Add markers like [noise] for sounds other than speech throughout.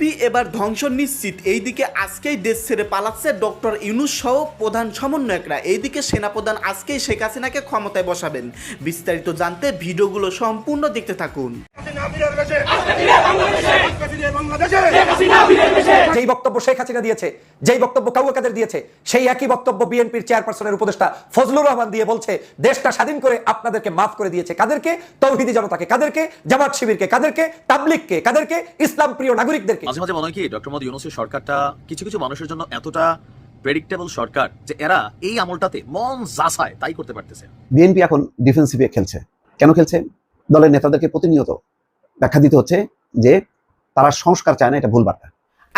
BNP এবার ধ্বংস নিশ্চিত। এইদিকে আজকেই দেশ ছেড়ে পালাচ্ছে ডক্টর ইউনুস সহ প্রধান সমন্বয়করা। এইদিকে সেনাপ্রধান আজকেই শেখ হাসিনাকে ক্ষমতায় বসাবেন। বিস্তারিত জানতে ভিডিওগুলো সম্পূর্ণ দেখতে থাকুন। যেই বক্তব্য শেখ হাসিনা দিয়েছে, যেই বক্তব্য কাউয়া কাদের দিয়েছে, সেই একই বক্তব্য বিএনপির চেয়ারপারসনের উপদেষ্টা ফজলুর রহমান দিয়ে বলছে, দেশটা স্বাধীন করে আপনাদেরকে মাফ করে দিয়েছে। কাদেরকে? তৌহিদি জনতাকে। কাদেরকে? জামাত শিবিরকে। কাদেরকে? তাবলিগকে। কাদেরকে? ইসলাম প্রিয় নাগরিকদেরকে। মাঝে মাঝে মনে হয় কি ডক্টর মোদী ইউনুসের সরকারটা কিছু কিছু মানুষের জন্য এতটা প্রেডিক্টেবল সরকার যে এরা এই আমলটাতে মন জাসায় তাই করতে পারতেছে। বিএনপি এখন ডিফেন্সিভে খেলছে। কেন খেলছে? দলের নেতাদেরকে প্রতিনিয়ত ব্যাখ্যা দিতে হচ্ছে যে তারা সংস্কার চায় না, এটা ভুল বার্তা।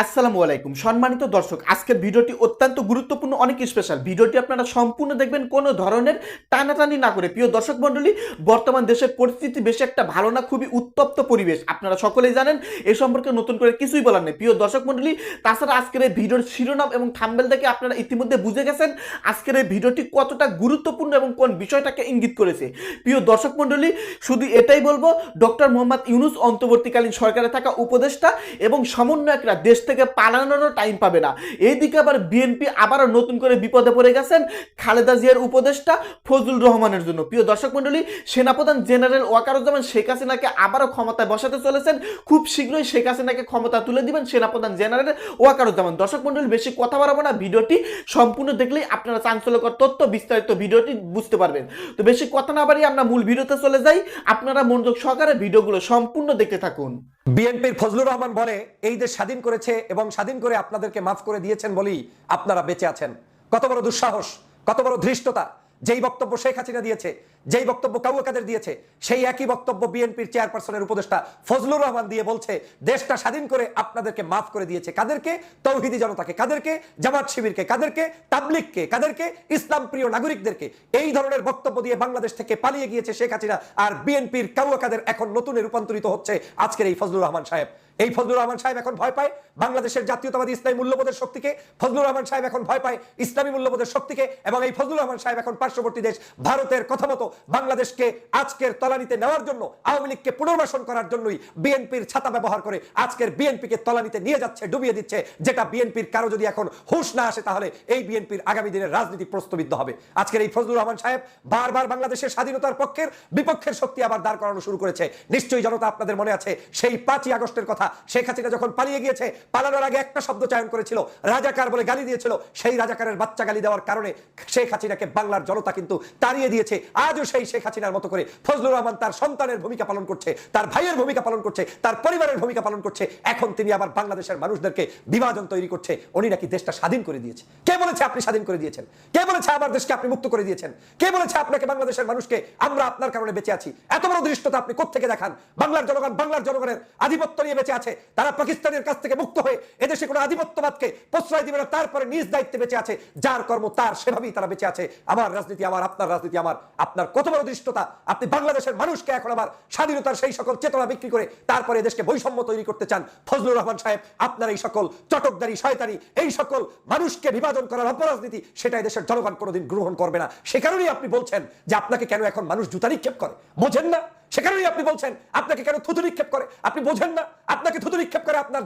আসসালামু আলাইকুম। সম্মানিত দর্শক, আজকের ভিডিওটি অত্যন্ত গুরুত্বপূর্ণ, অনেক স্পেশাল ভিডিওটি আপনারা সম্পূর্ণ দেখবেন কোনো ধরনের টানাটানি না করে। প্রিয় দর্শক মণ্ডলী, বর্তমান দেশের পরিস্থিতি বেশি একটা ভালো না, খুবই উত্তপ্ত পরিবেশ। আপনারা সকলেই জানেন, এ সম্পর্কে নতুন করে কিছুই বলার নেই। প্রিয় দর্শক মণ্ডলী, তাছাড়া আজকের এই ভিডিওর শিরোনাম এবং থাম্বেল দেখে আপনারা ইতিমধ্যে বুঝে গেছেন আজকের এই ভিডিওটি কতটা গুরুত্বপূর্ণ এবং কোন বিষয়টাকে ইঙ্গিত করেছে। প্রিয় দর্শক মণ্ডলী, শুধু এটাই বলব, ডক্টর মোহাম্মদ ইউনুস অন্তর্বর্তীকালীন সরকারে থাকা উপদেষ্টা এবং সমন্বয়করা দেশ থেকে পালানোরও টাইম পাবে না। এইদিকে আবার বিএনপি আবারও নতুন করে বিপদে পড়ে গেছেন খালেদা জিয়ার উপদেষ্টা ফজলুর রহমানের জন্য। প্রিয় দর্শক মণ্ডলী, সেনাপ্রধান জেনারেল ওয়াকারুজ্জামান শেখ হাসিনাকে আবারও ক্ষমতায় বসাতে চলেছেন। খুব শীঘ্রই শেখ হাসিনাকে ক্ষমতা তুলে দিবেন সেনাপ্রধান জেনারেল ওয়াকারুজ্জামান। দর্শক মণ্ডলী, বেশি কথা বাড়াবো না। ভিডিওটি সম্পূর্ণ দেখলেই আপনারা চাঞ্চল্যকর তথ্য, বিস্তারিত ভিডিওটি বুঝতে পারবেন। তো বেশি কথা না বাড়িয়ে আমরা মূল ভিডিওতে চলে যাই। আপনারা মনোযোগ সহকারে ভিডিওগুলো সম্পূর্ণ দেখতে থাকুন। বিএনপির ফজলুর রহমান বলে, এই দেশ স্বাধীন করেছে এবং স্বাধীন করে আপনাদেরকে মাফ করে দিয়েছেন বলেই আপনারা বেঁচে আছেন। কত বড় দুঃসাহস, কত বড় ধৃষ্টতা। যেই বক্তব্য শেখ হাসিনা দিয়েছে, যেই বক্তব্য কাউয়া কাদের দিয়েছে, সেই একই বক্তব্য বিএনপির চেয়ারপারসনের উপদেষ্টা ফজলুর রহমান দিয়ে বলছে, দেশটা স্বাধীন করে আপনাদেরকে মাফ করে দিয়েছে কাদেরকে? তৌহিদি জনতাকে কাদেরকে? জামাত শিবিরকে কাদেরকে? তাবলিগকে কাদেরকে? ইসলাম প্রিয় নাগরিকদেরকে? এই ধরনের বক্তব্য দিয়ে বাংলাদেশ থেকে পালিয়ে গিয়েছে শেখ হাসিনা আর বিএনপির কাউয়া কাদের এখন নতুনে রূপান্তরিত হচ্ছে আজকের এই ফজলুর রহমান সাহেব। এই ফজলুর রহমান সাহেব এখন ভয় পায় বাংলাদেশের জাতীয়তাবাদী ইসলামী মূল্যবোধের শক্তিকে। ফজলুর রহমান সাহেব এখন ভয় পায় ইসলামী মূল্যবোধের শক্তিকে এবং এই ফজলুর রহমান সাহেব এখন পার্শ্ববর্তী দেশ ভারতের কথা মতো বাংলাদেশকে আজকের তলানিতে নেওয়ার জন্য, আওয়ামী লীগকে পুনর্বাসন করার জন্যই বিএনপির ছাতা ব্যবহার করে আজকের বিএনপিকে তলানিতে নিয়ে যাচ্ছে, ডুবিয়ে দিচ্ছে। যেটা বিএনপির কারও যদি এখন হুঁশ না আসে তাহলে এই বিএনপির আগামী দিনের রাজনীতি প্রস্তবিদ্ধ হবে। আজকের এই ফজলুর রহমান সাহেব বারবার বাংলাদেশের স্বাধীনতার পক্ষের বিপক্ষের শক্তি আবার দাঁড় করানো শুরু করেছে। নিশ্চয়ই জনতা আপনাদের মনে আছে সেই পাঁচই আগস্টের কথা শেখ হাসিনা যখন পালিয়ে গিয়েছে, পালানোর আগে একটা শব্দ চয়ন করেছিল। রাজাকার বলে গালি দিয়েছিল। সেই রাজাকারের বাচ্চা গালি দেওয়ার কারণে শেখ হাসিনাকে বাংলার জনতা কিন্তু তাড়িয়ে দিয়েছে। আজও সেই শেখ হাসিনার মতো করে ফজলুর রহমান তার সন্তানের ভূমিকা পালন করছে, তার ভাইয়ের ভূমিকা পালন করছে, তার পরিবারের ভূমিকা পালন করছে। এখন তিনি আবার বাংলাদেশের মানুষদেরকে বিভাজন তৈরি করছে। উনি নাকি দেশটা স্বাধীন করে দিয়েছে। কে বলেছে আপনি স্বাধীন করে দিয়েছেন? কে বলেছে আমার দেশকে আপনি মুক্ত করে দিয়েছেন? কে বলেছে আপনাকে বাংলাদেশের মানুষকে আমরা আপনার কারণে বেঁচে আছি? এত বড় দৃষ্টতা আপনি কোথেকে দেখান? বাংলার জনগণ বাংলার জনগণের আধিপত্য নিয়ে বেঁচে আছে, তারা পাকিস্তানের কাছ থেকে মুক্ত হয়ে এদেশে কোনো আধিপত্যবাদকে প্রশ্রয় দিবে না, তারপরে নিজ দায়িত্বে বেঁচে আছে, যার কর্ম তার, সেভাবেই তারা বেঁচে আছে। আমার রাজনীতি আমার, আপনার রাজনীতি আমার, আপনার কত বড় দৃষ্টতা, আপনি বাংলাদেশের মানুষকে এখন আবার স্বাধীনতার সেই সকল চেতনা বিক্রি করে তারপরে দেশকে বৈষম্য তৈরি করতে চান। ফজলুর রহমান সাহেব, আপনার এই সকল চটকদারি, শয়তানি, এই সকল মানুষকে বিভাজন করার অপরাজনীতি সেটাই দেশের জনগণ কোনোদিন গ্রহণ করবে না। সে কারণেই আপনি বলছেন যে আপনাকে কেন এখন মানুষ জুতা নিক্ষেপ করে? বোঝেন না। সে কারণেই আপনি বলছেন, আপনাকে কেন থুতু নিক্ষেপ করে? আপনি বোঝেন না, আপনাকে থুতু নিক্ষেপ করে আপনার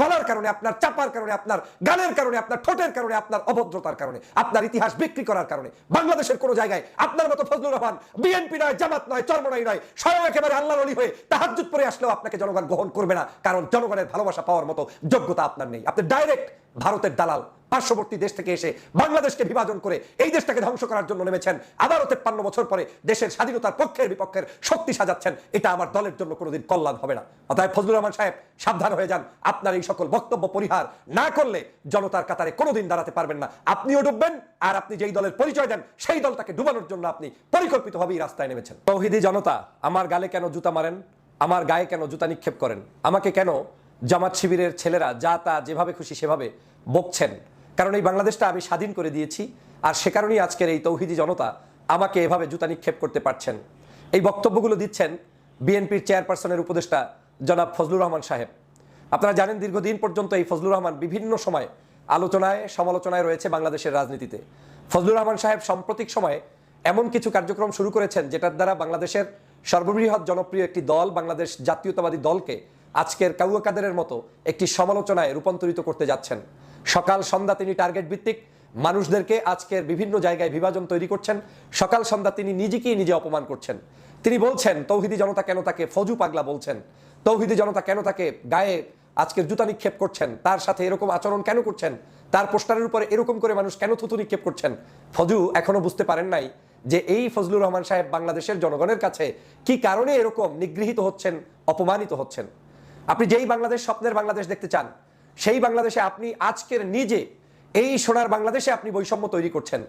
গলার কারণে, আপনার চাপার কারণে, আপনার গানের কারণে, আপনার ঠোঁটের কারণে, আপনার অভদ্রতার কারণে, আপনার ইতিহাস বিক্রি করার কারণে। বাংলাদেশের কোনো জায়গায় আপনার মতো ফজলুর রহমান বিএনপি নয়, জামাত নয়, চর্মনাই নয়, স্বয়ং একেবারে আল্লাহর অলি হয়ে তাহাজ্জুদ পরে আসলেও আপনাকে জনগণ গ্রহণ করবে না, কারণ জনগণের ভালোবাসা পাওয়ার মতো যোগ্যতা আপনার নেই। আপনি ডাইরেক্ট ভারতের দালাল পার্শ্ববর্তী দেশ থেকে এসে বাংলাদেশকে বিভাজন করে এই দেশটাকে ধ্বংস করার জন্য নেমেছেন। আবারও তেপ্পান্ন বছর পরে দেশের স্বাধীনতার পক্ষের বিপক্ষের শক্তি সাজাচ্ছেন। এটা আমার দলের জন্য কোনোদিন কল্যাণ হবে না। অতএব ফজলুর রহমান সাহেব, সাবধান হয়ে যান। আপনার এই সকল বক্তব্য পরিহার না করলে জনতার কাতারে কোনোদিন দাঁড়াতে পারবেন না। আপনিও ডুববেন, আর আপনি যেই দলের পরিচয় দেন, সেই দলটাকে ডুবানোর জন্য আপনি পরিকল্পিতভাবেই রাস্তায় নেমেছেন। তৌহিদি জনতা, আমার গালে কেন জুতা মারেন? আমার গায়ে কেন জুতা নিক্ষেপ করেন? আমাকে কেন জামাত শিবিরের ছেলেরা যা তা যেভাবে খুশি সেভাবে বকছেন। কারণ এই বাংলাদেশটা আমি স্বাধীন করে দিয়েছি, আর সে কারণেই আজকের এই তৌহিদি জনতা আমাকে এভাবে জুতা নিক্ষেপ করতে পারছেন। এই বক্তব্যগুলো দিচ্ছেন বিএনপির চেয়ারপারসনের উপদেষ্টা জনাব ফজলুর রহমান সাহেব। আপনারা জানেন দীর্ঘদিন পর্যন্ত এই ফজলুর রহমান বিভিন্ন সময় আলোচনায়, সমালোচনায় রয়েছে বাংলাদেশের রাজনীতিতে। ফজলুর রহমান সাহেব সাম্প্রতিক সময়ে এমন কিছু কার্যক্রম শুরু করেছেন, যেটার দ্বারা বাংলাদেশের সর্ববৃহৎ জনপ্রিয় একটি দল, বাংলাদেশ জাতীয়তাবাদী দলকে আজকের কাউয়া কাদেরের মতো একটি সমালোচনায় রূপান্তরিত করতে যাচ্ছেন। সকাল সন্ধ্যা তিনি টার্গেট ভিত্তিক মানুষদেরকে আজকের বিভিন্ন জায়গায় বিভাজন তৈরি করছেন। সকাল সন্ধ্যা তিনি নিজেকেই নিজে অপমান করছেন। তিনি বলছেন, তৌহিদি জনতা কেন তাকে ফজু পাগলা বলছেন? তৌহিদি জনতা কেন তাকে গায়ে আজকের জুতা নিক্ষেপ করছেন? তার সাথে এরকম আচরণ কেন করছেন? তার পোস্টারের উপরে এরকম করে মানুষ কেন থুতু নিক্ষেপ করছেন? ফজু এখনও বুঝতে পারেন নাই যে এই ফজলুর রহমান সাহেব বাংলাদেশের জনগণের কাছে কি কারণে এরকম নিগৃহীত হচ্ছেন, অপমানিত হচ্ছেন। আপনি যেই বাংলাদেশ স্বপ্নের বাংলাদেশ দেখতে চান, সেই বাংলাদেশে আপনি আজকের নিজে, এই সোনার বাংলাদেশে আপনি বৈষম্য তৈরি করছেন।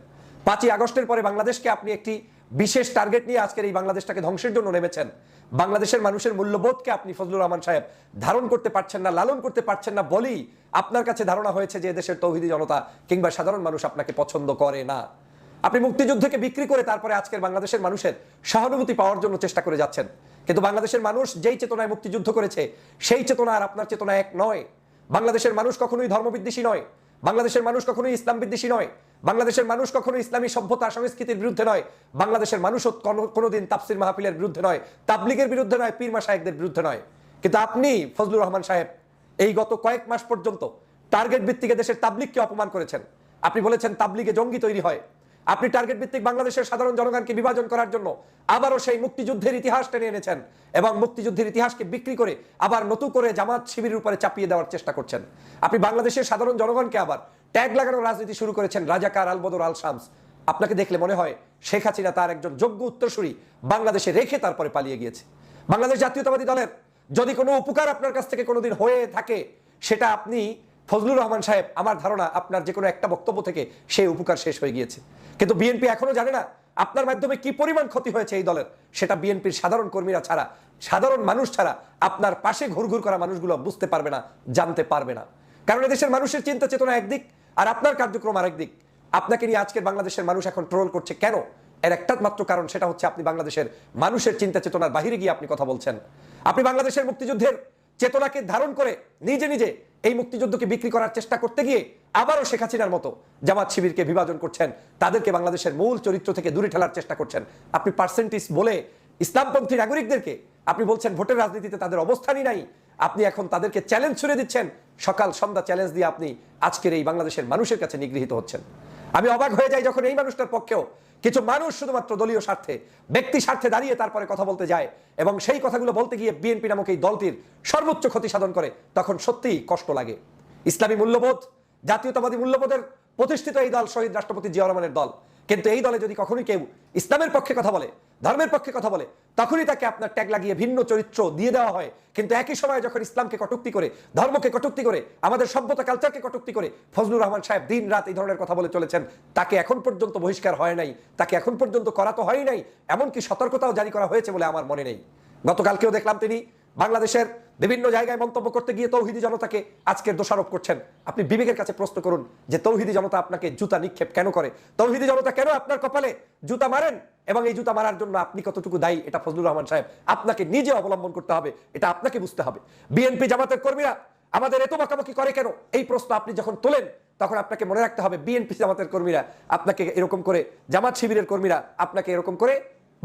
পাঁচই আগস্টের পরে বাংলাদেশকে আপনি একটি বিশেষ টার্গেট নিয়ে আজকের এই বাংলাদেশটাকে ধ্বংসের জন্য নেমেছেন। বাংলাদেশের মানুষের মূল্যবোধকে আপনি ফজলুর রহমান সাহেব ধারণ করতে পারছেন না, লালন করতে পারছেন না বলেই আপনার কাছে ধারণা হয়েছে যে দেশের তৌহিদি জনতা কিংবা সাধারণ মানুষ আপনাকে পছন্দ করে না। আপনি মুক্তিযুদ্ধকে বিক্রি করে তারপরে আজকের বাংলাদেশের মানুষের সহানুভূতি পাওয়ার জন্য চেষ্টা করে যাচ্ছেন। কিন্তু বাংলাদেশের মানুষ যেই চেতনায় মুক্তিযুদ্ধ করেছে, সেই চেতনা আর আপনার চেতনা এক নয়। বাংলাদেশের মানুষ কখনোই ধর্মবিদ্বেষী নয়। বাংলাদেশের মানুষ কখনোই ইসলাম বিদ্বেষী নয়। বাংলাদেশের মানুষ কখনো ইসলামী সভ্যতা, সংস্কৃতির বিরুদ্ধে নয়। বাংলাদেশের মানুষও কোনো- কোনোদিন তাফসির মাহফিলের বিরুদ্ধে নয়। তাবলিগের বিরুদ্ধে নয়, পীর মাসায়েকদের বিরুদ্ধে নয়। কিন্তু আপনি, ফজলুর রহমান সাহেব, এই গত কয়েক মাস পর্যন্ত টার্গেট ভিত্তিকে দেশের তাবলিগকে অপমান করেছেন। আপনি বলেছেন তাবলিগে জঙ্গি তৈরি হয়। আপনি টার্গেট ভিত্তিক বাংলাদেশের সাধারণ জনগণকে বিভাজন করার জন্য আবারও সেই মুক্তিযুদ্ধের ইতিহাস টেনে এনেছেন এবং মুক্তিযুদ্ধের ইতিহাসকে বিক্রি করে আবার নতুন করে জামাত শিবিরের উপরে চাপিয়ে দেওয়ার চেষ্টা করছেন। আপনি বাংলাদেশের সাধারণ জনগণকে আবার ট্যাগ লাগানোর রাজনীতি শুরু করেছেন রাজাকার আলবদর আল শামস। আপনাকে দেখলে মনে হয় শেখ হাসিনা তার একজন যোগ্য উত্তরসূরি বাংলাদেশে রেখে তারপরে পালিয়ে গিয়েছে। বাংলাদেশ জাতীয়তাবাদী দলের যদি কোনো উপকার আপনার কাছ থেকে কোনোদিন হয়ে থাকে, সেটা আপনি ফজলুর রহমান সাহেব, আমার ধারণা আপনার যে কোনো একটা বক্তব্য থেকে সেই উপকার শেষ হয়ে গিয়েছে। কিন্তু বিএনপি এখনও জানে না আপনার মাধ্যমে কি পরিমাণ ক্ষতি হয়েছে এই দলের। সেটা বিএনপির সাধারণ কর্মীরা ছাড়া, সাধারণ মানুষ ছাড়া আপনার পাশে ঘুরঘুর করা মানুষগুলো বুঝতে পারবে না, জানতে পারবে না। কারণ এদেশের মানুষের চিন্তা চেতনা একদিক আর আপনার কার্যক্রম আরেক দিক। আপনাকে নিয়ে আজকের বাংলাদেশের মানুষ এখন ট্রোল করছে কেন? এর একটা মাত্র কারণ সেটা হচ্ছে আপনি বাংলাদেশের মানুষের চিন্তা চেতনার বাহিরে গিয়ে আপনি কথা বলছেন। আপনি বাংলাদেশের মুক্তিযুদ্ধের চেতনাকে ধারণ করে নিজে নিজে এই মুক্তিযুদ্ধকে বিক্রি করার চেষ্টা করতে গিয়ে আবারও শেখ হাসিনার মতো জামাত শিবিরকে বিভাজন করছেন, তাদেরকে বাংলাদেশের মূল চরিত্র থেকে দূরে ঠেলার চেষ্টা করছেন। আপনি পার্সেন্টেজ বলে ইসলামপন্থী নাগরিকদেরকে আপনি বলছেন ভোটের রাজনীতিতে তাদের অবস্থানই নাই, আপনি এখন তাদেরকে চ্যালেঞ্জ ছুড়ে দিচ্ছেন। সকাল সন্ধ্যা চ্যালেঞ্জ দিয়ে আপনি আজকের এই বাংলাদেশের মানুষের কাছে নিগৃহীত হচ্ছেন। আমি অবাক হয়ে যাই যখন এই মানুষটার পক্ষেও কিছু মানুষ শুধুমাত্র দলীয় স্বার্থে, ব্যক্তি স্বার্থে দাঁড়িয়ে তারপরে কথা বলতে যায় এবং সেই কথাগুলো বলতে গিয়ে বিএনপি নামক এই দলটির সর্বোচ্চ ক্ষতি সাধন করে, তখন সত্যিই কষ্ট লাগে। ইসলামী মূল্যবোধ, জাতীয়তাবাদী মূল্যবোধের প্রতিষ্ঠিত এই দল শহীদ রাষ্ট্রপতি জিয়া রহমানের দল। কিন্তু এই দলে যদি কখনোই কেউ ইসলামের পক্ষে কথা বলে, ধর্মের পক্ষে কথা বলে, তখনই তাকে আপনার ট্যাগ লাগিয়ে ভিন্ন চরিত্র দিয়ে দেওয়া হয়। কিন্তু একই সময় যখন ইসলামকে কটুক্তি করে, ধর্মকে কটুক্তি করে, আমাদের সভ্যতা কালচারকে কটুক্তি করে, ফজলুর রহমান সাহেব দিন রাত এই ধরনের কথা বলে চলেছেন, তাকে এখন পর্যন্ত বহিষ্কার হয় নাই, তাকে এখন পর্যন্ত করা তো হয় নাই, এমনকি সতর্কতাও জারি করা হয়েছে বলে আমার মনে নেই। গতকালকেও দেখলাম তিনি বাংলাদেশের বিভিন্ন জায়গায় মন্তব্য করতে গিয়ে তৌহিদি জনতাকে আজকের দোষারোপ করছেন। আপনি বিবেকের কাছে প্রশ্ন করুন যে তৌহিদি জনতা আপনাকে জুতা নিক্ষেপ কেন করে? তৌহিদি জনতা কেন আপনার কপালে জুতা মারেন? এবং এই জুতা মারার জন্য আপনি কতটুকু দায়ী? এটা ফজলুর রহমান সাহেব, আপনাকে নিজে অবলম্বন করতে হবে। এটা আপনাকে বুঝতে হবে। বিএনপি জামাতের কর্মীরা আমাদের এত বকাবকি করে কেন? এই প্রশ্ন আপনি যখন তোলেন, তখন আপনাকে মনে রাখতে হবে বিএনপি জামাতের কর্মীরা আপনাকে এরকম করে, জামাত শিবিরের কর্মীরা আপনাকে এরকম করে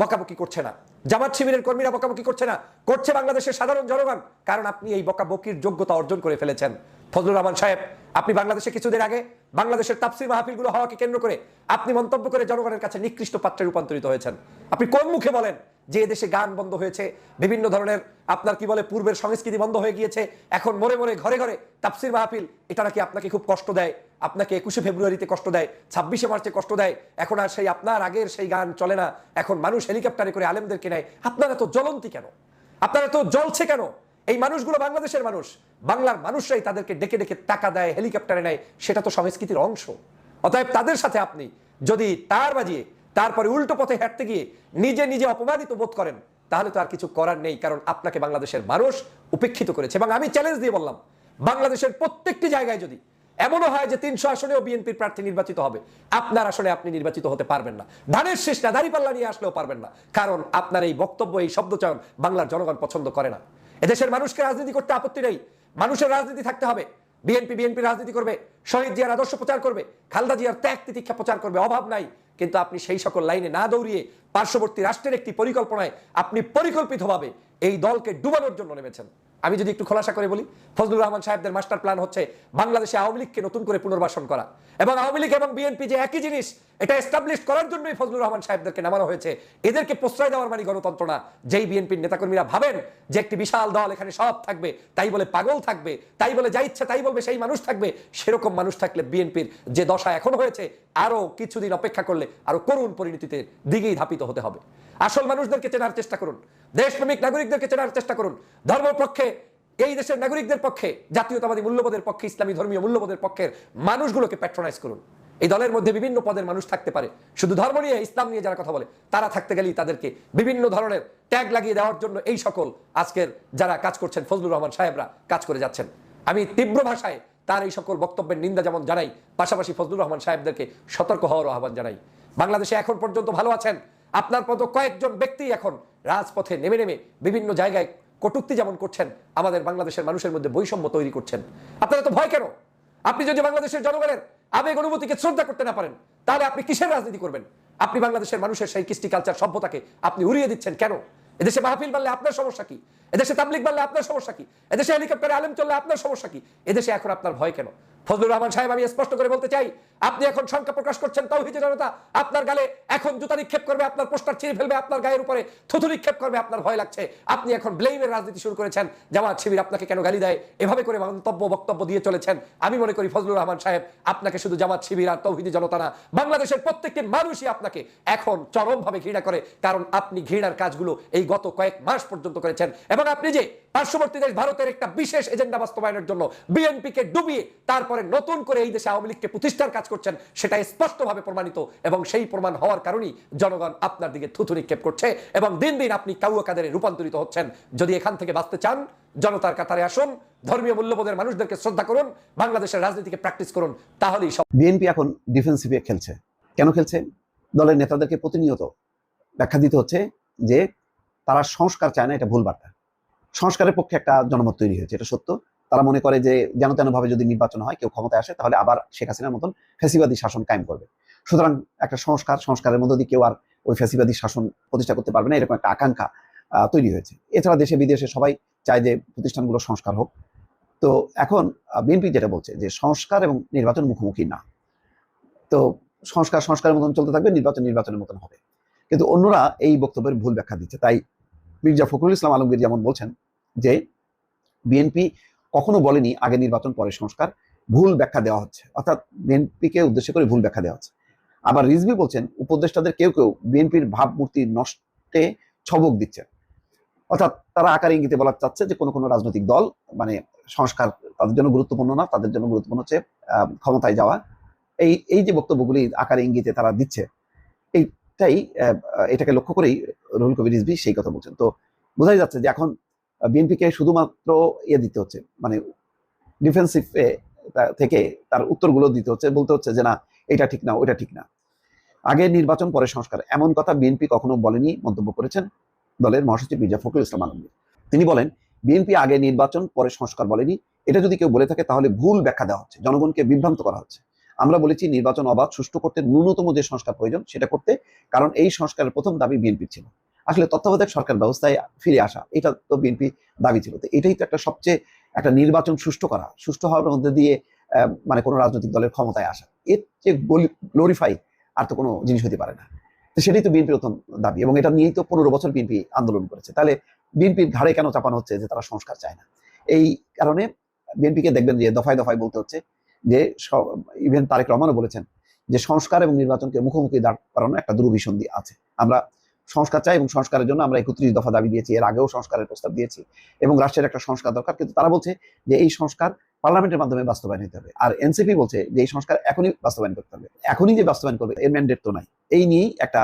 বকাবকি করছে না। জামাত শিবিরের কর্মীরা বকাবকি করছে না। করছে বাংলাদেশের সাধারণ জনগণ। কারণ আপনি এই বকাবকির যোগ্যতা অর্জন করে ফেলেছেন। ফজলুর রহমান সাহেব, আপনি বাংলাদেশে কিছুদিন আগে বাংলাদেশের তাফসির মাহফিলগুলো হওয়াকে কেন্দ্র করে আপনি মন্তব্য করে জনগণের কাছে নিকৃষ্ট পাত্রে রূপান্তরিত হয়েছেন। আপনি কোন মুখে বলেন যে এদেশে গান বন্ধ হয়েছে, বিভিন্ন ধরনের আপনার কি বলে পূর্বের সংস্কৃতি বন্ধ হয়ে গিয়েছে, এখন মরে মরে ঘরে ঘরে তাফসির মাহফিল, এটা নাকি আপনাকে খুব কষ্ট দেয়, আপনাকে একুশে ফেব্রুয়ারিতে কষ্ট দেয়, ছাব্বিশে মার্চে কষ্ট দেয়, এখন আর সেই আপনার আগের সেই গান চলে না, এখন মানুষ হেলিকপ্টারে করে আলেমদেরকে নেয়, আপনারা তো জ্বলন্তি কেন? আপনারা তো জ্বলছে কেন? এই মানুষগুলো বাংলাদেশের মানুষ। বাংলার মানুষরাই তাদেরকে ডেকে ডেকে টাকা দেয়, হেলিকপ্টারে নেয়, সেটা তো সংস্কৃতির অংশ। অতএব তাদের সাথে আপনি যদি তার বাজিয়ে, তারপরে উল্টো পথে হাঁটতে গিয়ে নিজে নিজে অপমানিত বোধ করেন, তাহলে তো আর কিছু করার নেই, কারণ আপনাকে বাংলাদেশের মানুষ উপেক্ষিত করেছে। এবং আমি চ্যালেঞ্জ দিয়ে বললাম, বাংলাদেশের প্রত্যেকটি জায়গায় যদি এমনও হয় যে তিনশো আসনেও বিএনপির প্রার্থী নির্বাচিত হবে, আপনার আসনে আপনি নির্বাচিত হতে পারবেন না। ধানের শেষ না, দাঁড়িপাল্লা নিয়ে আসলেও পারবেন না। কারণ আপনার এই বক্তব্য, এই শব্দচয়ন বাংলার জনগণ পছন্দ করে না। এদেশের মানুষকে রাজনীতি করতে আপত্তি নেই। মানুষের রাজনীতি থাকতে হবে। বিএনপি বিএনপি রাজনীতি করবে। শহীদ জিয়ার আদর্শ প্রচার করবে। খালদা জিয়ার ত্যাগ তিতিক্ষা প্রচার করবে। অভাব নাই। কিন্তু আপনি সেই সকল লাইনে না দৌড়িয়ে পার্শ্ববর্তী রাষ্ট্রের একটি পরিকল্পনায় আপনি পরিকল্পিতভাবে এই দলকে ডুবানোর জন্য নেমেছেন। আমি যদি একটু খোলাসা করে বলি, ফজলুর রহমান সাহেবদের মাস্টার প্ল্যান হচ্ছে বাংলাদেশে আওয়ামী লীগকে নতুন করে পুনর্বাসন করা। এবং আওয়ামী লীগ এবং বিএনপি যে একই জিনিস, এটা এস্টাবলিশ করার জন্যই ফজলুর রহমান সাহেবদেরকে নামানো হয়েছে। এদেরকে প্রশ্রয় দেওয়ার মানে গণতন্ত্র না। যেই বিএনপির নেতাকর্মীরা ভাবেন যে একটি বিশাল দল এখানে সব থাকবে, তাই বলে পাগল থাকবে, তাই বলে যা ইচ্ছে তাই বলবে, সেই মানুষ থাকবে, সেরকম মানুষ থাকলে বিএনপির যে দশা এখন হয়েছে, আরও কিছুদিন অপেক্ষা করলে আরও করুণ পরিণতিতে দিকেই ধাপিত হতে হবে। আসল মানুষদেরকে চেনার চেষ্টা করুন। দেশপ্রেমিক নাগরিকদেরকে চেনার চেষ্টা করুন। ধর্মপক্ষে এই দেশের নাগরিকদের পক্ষে, জাতীয়তাবাদী মূল্যবোধের পক্ষে, ইসলামী ধর্মীয় মূল্যবোধের পক্ষের মানুষগুলোকে প্যাট্রোনাইজ করুন। এই দলের মধ্যে বিভিন্ন পদের মানুষ থাকতে পারে। শুধু ধর্ম নিয়ে, ইসলাম নিয়ে যারা কথা বলে, তারা থাকতে গেলেই তাদেরকে বিভিন্ন ধরনের ট্যাগ লাগিয়ে দেওয়ার জন্য এই সকল আজকের যারা কাজ করছেন ফজলুর রহমান সাহেবরা কাজ করে যাচ্ছেন। আমি তীব্র ভাষায় তার এই সকল বক্তব্যের নিন্দা যেমন জানাই, পাশাপাশি ফজলুর রহমান সাহেবদেরকে সতর্ক হওয়ার আহ্বান জানাই। বাংলাদেশে এখন পর্যন্ত ভালো আছেন। আপনার মতো কয়েকজন ব্যক্তি এখন রাজপথে নেমে নেমে বিভিন্ন জায়গায় কটূক্তি যেমন করছেন, আমাদের বাংলাদেশের মানুষের মধ্যে বৈষম্য তৈরি করছেন। আপনারা তো ভয় কেন? আপনি যদি বাংলাদেশের জনগণের আবেগ অনুভূতিকে শ্রদ্ধা করতে না পারেন, তাহলে আপনি কিসের রাজনীতি করবেন? আপনি বাংলাদেশের মানুষের সেই কৃষ্টি কালচার সভ্যতাকে আপনি উড়িয়ে দিচ্ছেন কেন? এদেশে মাহফিল বানলে আপনার সমস্যা কি? এদেশে তাবলিক বানলে আপনার সমস্যা কি? এদেশে হেলিকপ্টারে আলেম চললে আপনার সমস্যা কি? এদেশে এখন আপনার ভয় কেন? ফজলুর রহমান সাহেব, আমি স্পষ্ট করে বলতে চাই আপনি এখন শঙ্কা প্রকাশ করছেন, তৌহিদি জনতা আপনার গালে এখন জুতা নিক্ষেপ করবে, আপনার পোস্টার ছিঁড়ে ফেলবে, আপনার গায়ের উপরে থুতু নিক্ষেপ করবে, আপনার ভয় লাগছে। আপনি এখন ব্লেমের রাজনীতি শুরু করেছেন, জামাত শিবির আপনাকে কেন গালি দেয়? এভাবে করে মন্তব্য, বক্তব্য দিয়ে চলেছেন। আমি মনে করি ফজলুর রহমান সাহেব, আপনাকে শুধু জামাত শিবির আর তৌহিদি জনতা না, বাংলাদেশের প্রত্যেকটি মানুষই আপনাকে এখন চরমভাবে ঘৃণা করে, কারণ আপনি ঘৃণার কাজগুলো এই গত কয়েক মাস পর্যন্ত করেছেন। এবং আপনি যে পার্শ্ববর্তী দেশ ভারতের একটা বিশেষ এজেন্ডা বাস্তবায়নের জন্য বিএনপিকে ডুবিয়ে তারপরে নতুন করে এই দেশে আওয়ামী লীগকে প্রতিষ্ঠার কাজ করছেন, সেটা স্পষ্টভাবে প্রমাণিত এবং সেই প্রমাণ হওয়ার কারণেই জনগণ আপনার দিকে থুথু নিক্ষেপ করছে এবং দিন দিন আপনি কাউয়া কাদের রূপান্তরিত হচ্ছেন। যদি এখান থেকে বাঁচতে চান, জনতার কাতারে আসুন, ধর্মীয় মূল্যবোধের মানুষদেরকে শ্রদ্ধা করুন, বাংলাদেশের রাজনীতিকে প্র্যাকটিস করুন, তাহলেই সব বিএনপি এখন ডিফেন্সিভে খেলছে। কেন খেলছে? দলের নেতাদেরকে প্রতিনিয়ত ব্যাখ্যা দিতে হচ্ছে যে তারা সংস্কার চায় না, এটা ভুল বার্তা। সংস্কারের পক্ষে একটা জনমত তৈরি হয়েছে, এটা সত্য। তারা মনে করে যে যেন তেনভাবে যদি নির্বাচন হয়, কেউ ক্ষমতায় আসে, তাহলে আবার শেখ হাসিনার মতন ফেসিবাদী শাসন কায়েম করবে। সুতরাং একটা সংস্কার, সংস্কারের মধ্য দিয়ে কেউ আর ওই ফ্যাসিবাদী শাসন প্রতিষ্ঠা করতে পারবে না, এরকম একটা আকাঙ্ক্ষা তৈরি হয়েছে। এছাড়া দেশে, বিদেশে সবাই চায় যে প্রতিষ্ঠানগুলো সংস্কার হোক। তো এখন বিএনপি যেটা বলছে যে সংস্কার এবং নির্বাচন মুখোমুখি না। তো সংস্কার, সংস্কারের মতন চলতে থাকবে, নির্বাচন নির্বাচনের মতন হবে। কিন্তু অন্যরা এই বক্তব্যের ভুল ব্যাখ্যা দিচ্ছে। তাই মির্জা ফখরুল ইসলাম আলমগীর যেমন বলছেন যে, বিএনপি কখনো বলেনি আগে নির্বাচন, পরে সংস্কার, ভুল ব্যাখ্যা দেওয়া হচ্ছে। অর্থাৎ বিএনপিকে উদ্দেশ্য করে ভুল ব্যাখ্যা দেওয়া হচ্ছে। আবার রিজভি বলছেন, উপদেষ্টাদের কেউ কেউ বিএনপির ভাবমূর্তি নষ্টে ছবক দিচ্ছে অর্থাৎ তারা আকার ইঙ্গিতে বলা চাচ্ছে যে কোনো কোনো রাজনৈতিক দল মানে সংস্কার তাদের জন্য গুরুত্বপূর্ণ না, তাদের জন্য গুরুত্বপূর্ণ হচ্ছে ক্ষমতায় যাওয়া। এই এই যে বক্তব্যগুলি আকার ইঙ্গিতে তারা দিচ্ছে, এইটাই এটাকে লক্ষ্য করেই রুহুল কবির রিজভি সেই কথা বলছেন। তো বোঝাই যাচ্ছে যে এখন বিএনপিকে শুধুমাত্র ইয়ে দিতে হচ্ছে মানে ডিফেন্সিভ থেকে তার উত্তরগুলো দিতে হচ্ছে, বলতে হচ্ছে যে, না, এটা ঠিক না ওটা ঠিক না। আগে নির্বাচন, পরে সংস্কার, এমন কথা বিএনপি কখনো বলেনি, মন্তব্য করেছেন দলের মহাসচিব মির্জা ফখরুল ইসলাম আলমগীর। তিনি বলেন, বিএনপি আগে নির্বাচন, পরে সংস্কার বলেনি। এটা যদি কেউ বলে থাকে, তাহলে ভুল ব্যাখ্যা দেওয়া হচ্ছে, জনগণকে বিভ্রান্ত করা হচ্ছে। আমরা বলেছি, নির্বাচন অবাধ, সুষ্ঠু করতে ন্যূনতম যে সংস্কার প্রয়োজন, সেটা করতে, কারণ এই সংস্কারের প্রথম দাবি বিএনপির ছিল। আসলে তত্ত্বাবধায়ক সরকার ব্যবস্থায় ফিরে আসা, এটা তো বিএনপি দাবি ছিল। তো এটাই তো একটা সবচেয়ে একটা নির্বাচন সুষ্ঠু করা, সুষ্ঠু হওয়ার মধ্যে দিয়ে মানে কোনো রাজনৈতিক দলের ক্ষমতায় আসা। এর যে গ্লোরিফাই আর তো কোনো জিনিস হতে পারে না। তো সেটাই তো বিএনপির প্রথম দাবি এবং এটা নিয়েই তো পনেরো বছর বিএনপি আন্দোলন করেছে। তাহলে বিএনপির ঘাড়ে কেন চাপানো হচ্ছে যে তারা সংস্কার চায় না? এই কারণে বিএনপিকে দেখবেন যে দফায় দফায় বলতে হচ্ছে যে ইভেন তারেক রহমানও বলেছেন যে সংস্কার এবং নির্বাচনকে মুখোমুখি দাঁড় করানো একটা দুরভিসন্ধি আছে। আমরা সংস্কার চাই এবং সংস্কারের জন্য আমরা একত্রিশ দফা দাবি দিয়েছি। এর আগেও সংস্কারের প্রস্তাব দিয়েছি এবং রাষ্ট্রের একটা সংস্কার দরকার। কিন্তু তারা বলছে যে এই সংস্কার পার্লামেন্টের মাধ্যমে বাস্তবায়ন হতে হবে। আর এনসিপি বলছে যে এই সংস্কার এখনই বাস্তবায়ন করতে হবে। এখনই যে বাস্তবায়ন করবে, এর ম্যান্ডেট তো নাই। এই নিয়েই একটা,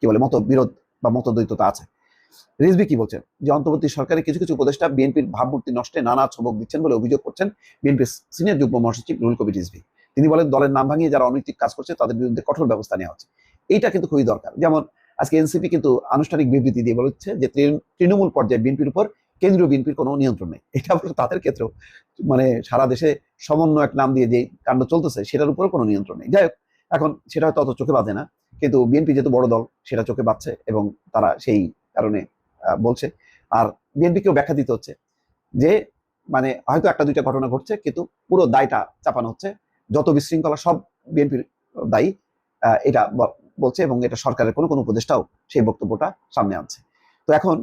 কি বলে, মতবিরোধ বা মতদ্বৈততা আছে। রিজবি কি বলছেন? যে অন্তর্বর্তী সরকারের কিছু কিছু উপদেষ্টা বিএনপির ভাবমূর্তি নষ্টে, নানা ছবক দিচ্ছেন বলে অভিযোগ করছেন বিএনপির সিনিয়র যুগ্ম মহাসচিব রুল কবির রিজভি। তিনি বলেন, দলের নাম ভাঙিয়ে যারা অনৈতিক কাজ করছে, তাদের বিরুদ্ধে কঠোর ব্যবস্থা নেওয়া হচ্ছে। এইটা কিন্তু খুবই দরকার। যেমন আজকে এনসিপি কিন্তু আনুষ্ঠানিক বিবৃতি দিয়ে বলেছে যে তৃণমূল পর্যায়ে বিএনপির উপর কেন্দ্রীয় বিএনপির কোনো নিয়ন্ত্রণ নেই। [laughs] এটা অবশ্য তাদের ক্ষেত্রেও মানে সারা দেশে সমন্বয়ক নাম দিয়ে যে কাণ্ড চলতেছে, সেটার উপরও কোনো নিয়ন্ত্রণ নেই। যাই হোক, এখন সেটা হয়তো অত চোখে বাঁধে না, কিন্তু বিএনপি যেহেতু বড় দল, সেটা চোখে বাঁধছে এবং তারা সেই কারণে বলছে। আর বিএনপিকেও ব্যাখ্যা দিতে হচ্ছে যে মানে হয়তো একটা দুইটা ঘটনা ঘটছে, কিন্তু পুরো দায়টা চাপানো হচ্ছে। যত বিশৃঙ্খলা সব বিএনপির দায়ী এটা বলছে এবং এটা সরকারের কোনো কোনো উপদেষ্টাও সেই বক্তব্যটা সামনে আনছে। তো এখন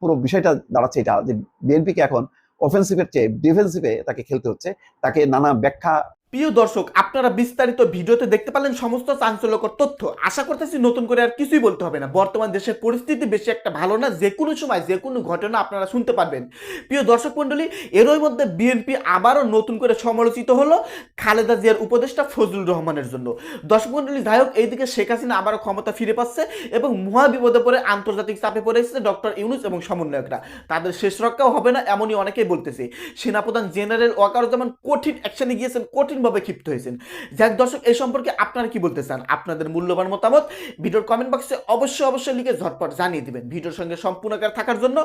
পুরো বিষয়টা দাঁড়াচ্ছে এটা যে বিএনপিকে এখন অফেন্সিভের চেয়ে ডিফেন্সিভে তাকে খেলতে হচ্ছে। তাকে নানা ব্যাখ্যা প্রিয় দর্শক, আপনারা বিস্তারিত ভিডিওতে দেখতে পারলেন সমস্ত চাঞ্চল্যকর তথ্য। আশা করতেছি নতুন করে আর কিছুই বলতে হবে না। বর্তমান দেশের পরিস্থিতি বেশি একটা ভালো না, যে কোনো সময় যে কোনো ঘটনা আপনারা শুনতে পারবেন। প্রিয় দর্শক মণ্ডলী, এরই মধ্যে বিএনপি আবারও নতুন করে সমালোচিত হলো খালেদা জিয়ার উপদেষ্টা ফজলুর রহমানের জন্য। দর্শক মণ্ডলী, যাই হোক, এইদিকে শেখ হাসিনা আবারও ক্ষমতা ফিরে পাচ্ছে এবং মহা বিপদে পড়ে আন্তর্জাতিক চাপে পড়ে এসেছে ডক্টর ইউনুস এবং সমন্বয়করা। তাদের শেষ রক্ষাও হবে না, এমনই অনেকেই বলতেছে। সেনাপ্রধান জেনারেল ওয়াকারুজ্জামান কঠিন অ্যাকশনে গিয়েছেন কঠিনভাবে ক্ষিপ্ত হয়েছেন। যাক, দর্শক এই সম্পর্কে আপনারা কি বলতে চান? আপনাদের মূল্যবান মতামত ভিডিওর কমেন্ট বক্সে অবশ্যই অবশ্যই লিখে ঝটপট জানিয়ে দিবেন। ভিডিওর সঙ্গে সম্পূর্ণ থাকার জন্য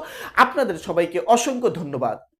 আপনাদের সবাইকে অসংখ্য ধন্যবাদ।